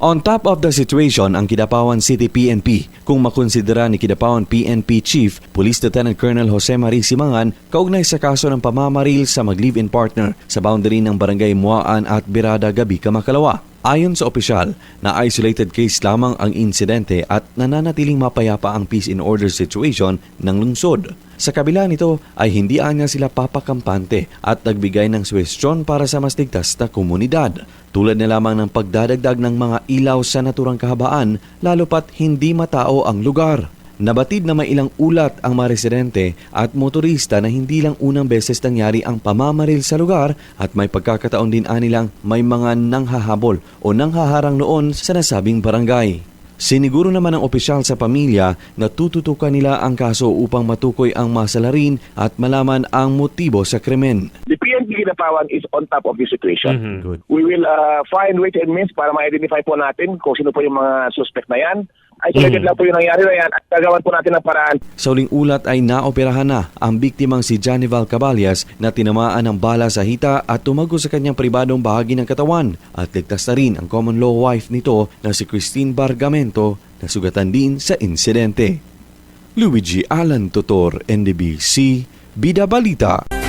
On top of the situation ang Kidapawan City PNP kung makonsidera ni Kidapawan PNP Chief Police Lieutenant Colonel Jose Marie Simangan kaugnay sa kaso ng pamamaril sa mag-live-in partner sa boundary ng Barangay Muaan at Birada Gabi, Kamakalawa. Ayon sa opisyal, na isolated case lamang ang insidente at nananatiling mapayapa ang peace and order situation ng lungsod. Sa kabila nito ay hindi anya sila papakampante at nagbigay ng suwestyon para sa mas ligtas na komunidad. Tulad na lamang ng pagdadagdag ng mga ilaw sa naturang kahabaan lalo pat hindi matao ang lugar. Nabatid na may ilang ulat ang mga residente at motorista na hindi lang unang beses nangyari ang pamamaril sa lugar at may pagkakataon din anilang may mga nanghahabol o nanghaharang noon sa nasabing barangay. Siniguro naman ng opisyal sa pamilya na tututukan nila ang kaso upang matukoy ang masalarin at malaman ang motibo sa krimen. The PNP Kinapawan is on top of the situation. Mhm. Good. We will uh, find ways and means para ma-identify po natin kung sino po yung mga suspect na yan. Isolated Mhm. lang po yung nangyari na yan at gagawan po natin ng paraan Sa uling ulat ay naoperahan na ang biktimang si Janival Caballas na tinamaan ng bala sa hita at tumago sa kanyang pribadong bahagi ng katawan at ligtas na rin ang common law wife nito na si Christine Bargamento na sugatan din sa insidente. Luigi Alan Tutor, NDBC, Bida Balita.